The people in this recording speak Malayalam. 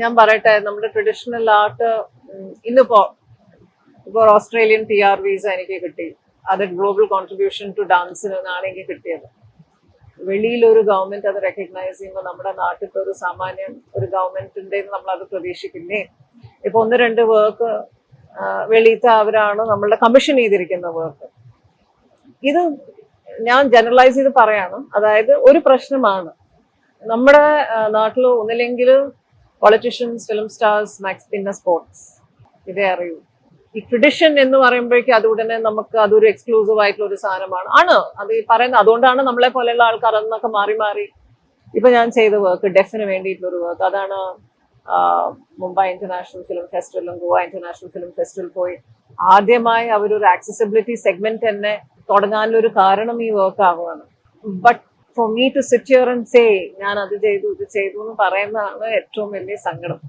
ഞാൻ പറയട്ടെ നമ്മുടെ ട്രഡീഷണൽ ആർട്ട് ഇന്നിപ്പോ ഇപ്പോൾ ഓസ്ട്രേലിയൻ പി ആർ വിസ എനിക്ക് കിട്ടി. അത് ഗ്ലോബൽ കോൺട്രിബ്യൂഷൻ ടു ഡാൻസിന് എന്നാണ് എനിക്ക് കിട്ടിയത്. വെളിയിലൊരു ഗവൺമെന്റ് അത് റെക്കഗ്നൈസ് ചെയ്യുമ്പോൾ നമ്മുടെ നാട്ടിലത്തെ ഒരു സാമാന്യം ഒരു ഗവൺമെന്റിന്റെ നമ്മൾ അത് പ്രതീക്ഷിക്കില്ലേ ഇപ്പൊ ഒന്ന് രണ്ട് വർക്ക് വെളിയിലത്തെ അവരാണ് നമ്മളുടെ കമ്മീഷൻ ചെയ്തിരിക്കുന്ന വർക്ക് ഇത് ഞാൻ ജനറലൈസ് ചെയ്ത് പറയാണ്. അതായത് ഒരു പ്രശ്നമാണ്. നമ്മുടെ നാട്ടിൽ ഒന്നില്ലെങ്കിൽ പൊളിറ്റീഷ്യൻസ് ഫിലിം സ്റ്റാർസ് മാക്സ് പിന്നെ സ്പോർട്സ് ഇതേ അറിയൂ. ഈ ട്രഡിഷൻ എന്ന് പറയുമ്പോഴേക്കും അതുടനെ നമുക്ക് അതൊരു എക്സ്ക്ലൂസീവ് ആയിട്ടുള്ള ഒരു സാധനമാണ്. ആണ്. അത് ഈ പറയുന്നത് അതുകൊണ്ടാണ് നമ്മളെ പോലെയുള്ള ആൾക്കാർ അന്നൊക്കെ മാറി മാറി ഇപ്പൊ ഞാൻ ചെയ്ത വർക്ക് ഡെഫിന് വേണ്ടിയിട്ടുള്ളൊരു വർക്ക് അതാണ് മുംബൈ ഇന്റർനാഷണൽ ഫിലിം ഫെസ്റ്റിവലും ഗോവ ഇന്റർനാഷണൽ ഫിലിം ഫെസ്റ്റിവൽ പോയി ആദ്യമായി അവരൊരു ആക്സസിബിലിറ്റി സെഗ്മെന്റ് തന്നെ തുടങ്ങാനൊരു കാരണം ഈ വർക്ക് ആവുകയാണ്. But for me to sit here and say ഞാൻ അത് ചെയ്തു ഇത് ചെയ്തു എന്ന് പറയുന്നതാണ് ഏറ്റവും വലിയ സങ്കടം.